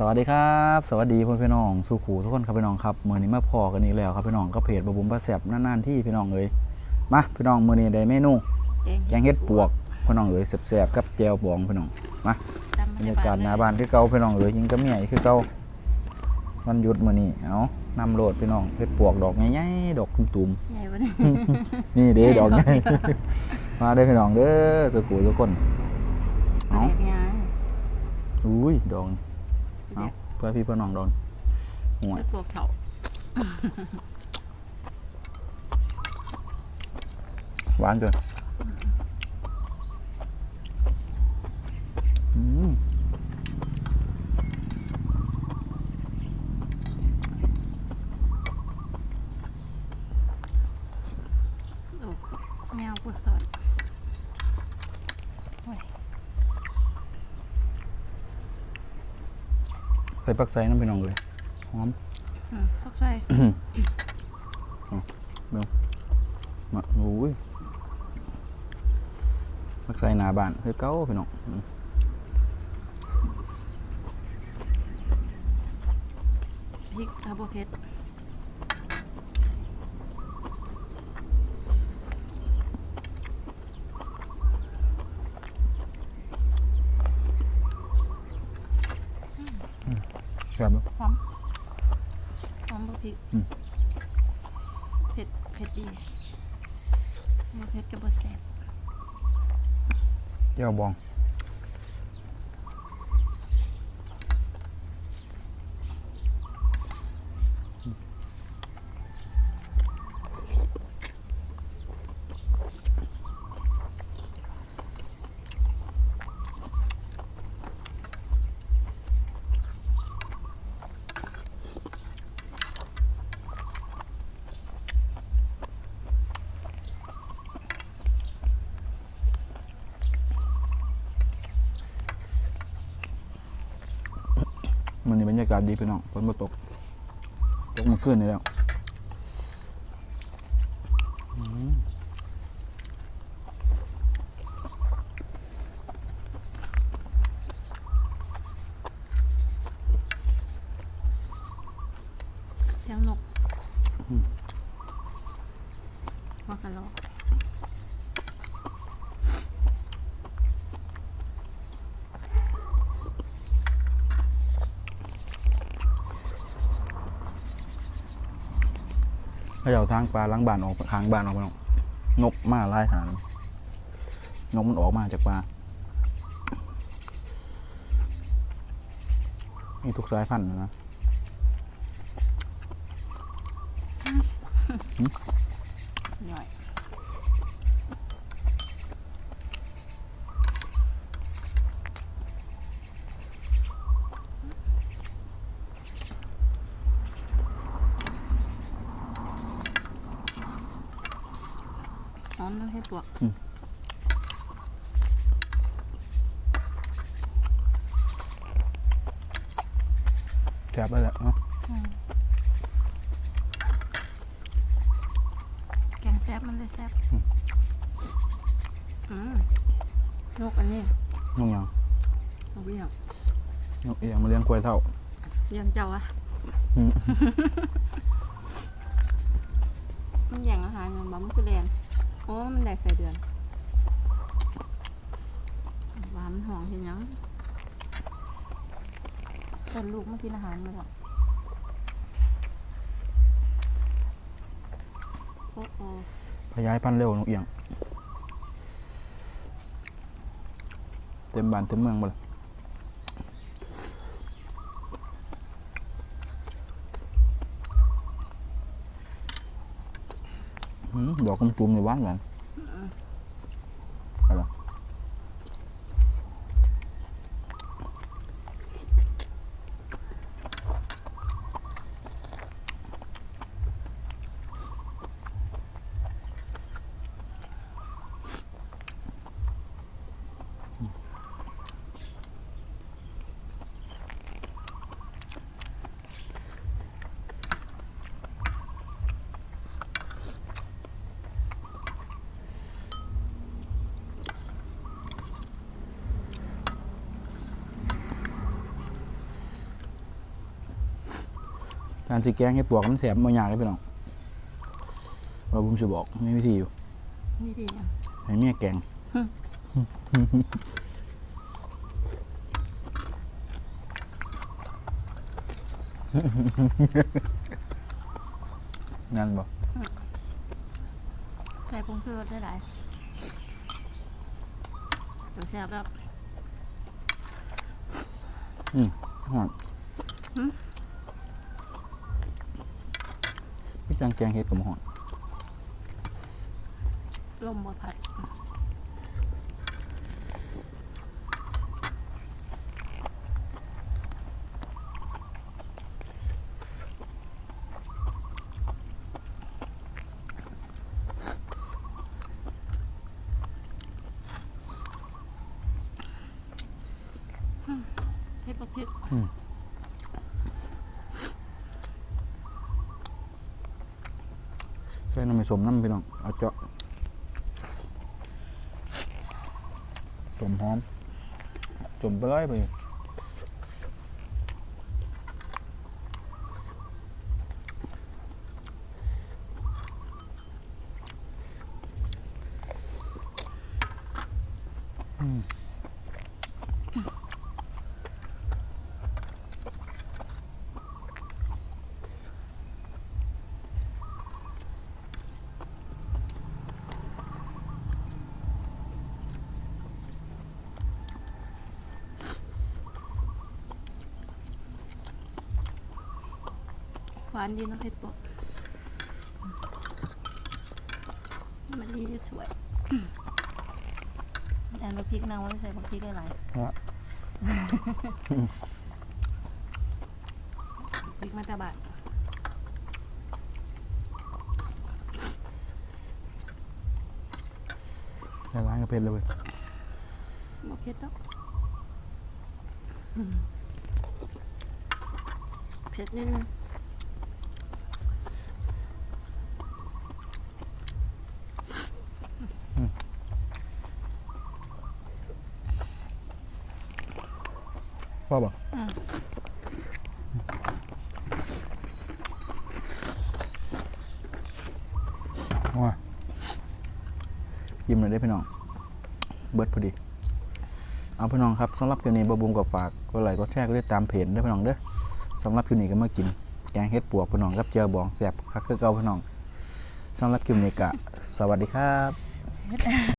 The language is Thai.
สวัสดีครับ สวัสดีพ่อพี่น้องสุขูทุกคนครับพี่น้องครับมือนี้มาพอกันอีกแล้วครับพี่น้องก็เพจบะบุมบะแสบนานๆที่พี่น้องเอ้ยมาพี่น้องมือนี้ได้เมนูแกงเห็ดปวกพี่น้องเอ้ยแสบๆกับแจวบองพี่น้องมาบรรยากาศหน้าบ้านคือเก่าพี่น้องเอ้ยยิงก็เมียคือเก่าวันหยุดมื้อนี้เอานำโหลดพี่น้องเห็ดปวกดอกใหญ่ๆดอกตุ่มใหญ่ปะเนี่ยๆนี่เด้ดอกใหญ่มาเด้อพี่น้องเด้อสุขูทุกคนเด็กไงอุ้ยดอก เอาเด็กเพื่อพี่เพื่อน้องดอกห่วยปวกเถาหวานจนอืมโอ้แมวปวดสอนโอ้ย ใส่ปักใส่น้ำพี่น้องเลยหอมอืมเข้าใจมาโอ้ยปักใส่หน้าบ้านคือเก้าพี่น้องอืมพริกคาร์โบเผ็ด แซ่บบ่หอมหอมบพริกอืม เผ็ดเผ็ดดีบเผ็ดกับบแซ่บเจ้าบอง มันนี่บรรยากาศดีพี่น้องฝนมาตกตกเมาขึ้นนี่แล้วอืมแก้วนกว่ากระลอ เขาเอาทางปลาล้างบานออกทางบานออกไปนองนกมาไล่ขนาดนั้นนกมันออกมาจากปลามีทุกสายพันธุ์นะหน่อย หอมแล้วให้ปวกแซ่บแล้วแหละเนาะแกงแซ่บมันเลยแซ่บอืมนกอันนี้นกหยังนกเบี้ยงนกเอียงมาเลี้ยงกล้วยเท่าเลี้ยงเจ้าอะอืมมันแย่งอาหารมันบ่มันคือแรงโอ้มันได้ไข่เดือนหวานมันหอมเห็นยังแต่ลูกมากินอาหารมาแล้วโอ้โอ้ขยายพันธุ์เร็วนกเอียง เต็มบ้านเต็มเมืองหมดเลย ดอกกำจุมในบ้านกันอ การสิแกงเฮ็ดปวกมันแสบบ่ยากเลยพี่น้องว่าผมสิบอกมีวิธีอยู่นี่ดีอะให้เมียแกงนั่นบ่ใส่ผงชูรสได้หลายตัวแซ่บแล้วฮอดหืม พี่ จังแกงเฮ็ดกับหอดลมบดผัดเฮ็ดปลาพริกใส่ น้ำมันสมน้ำพี่น้อง เอาเจาะจมหอมจมไปเลยไปห วานดีเนาะเห็ดปวกมันดีสวยแอนเราพริกนางว่าไม่ใส่ผักพริกได้หลายฮะพริกมาตาบาดใส่ร้านกระเพชรเลยเว้ยหมกเผ็ดดอกเผ็ดนิดนึง พ่อบอกว่ายิ้มเลยได้อพี่น้อง เบิร์ดพอดี เอาพี่น้องครับสำหรับคืนนี้บะบุมกับฝากก็ไลค์ก็แชร์ก็ได้ตามเพจเด้อพี่น้องเด้อสำหรับคืนนี้ก็มากิน แกงเฮ็ดปวกพี่น้องกับเจียวบองแซ่บคักคือเก่าพี่น้องสำหรับคืนนี้ก็สวัสดีครับ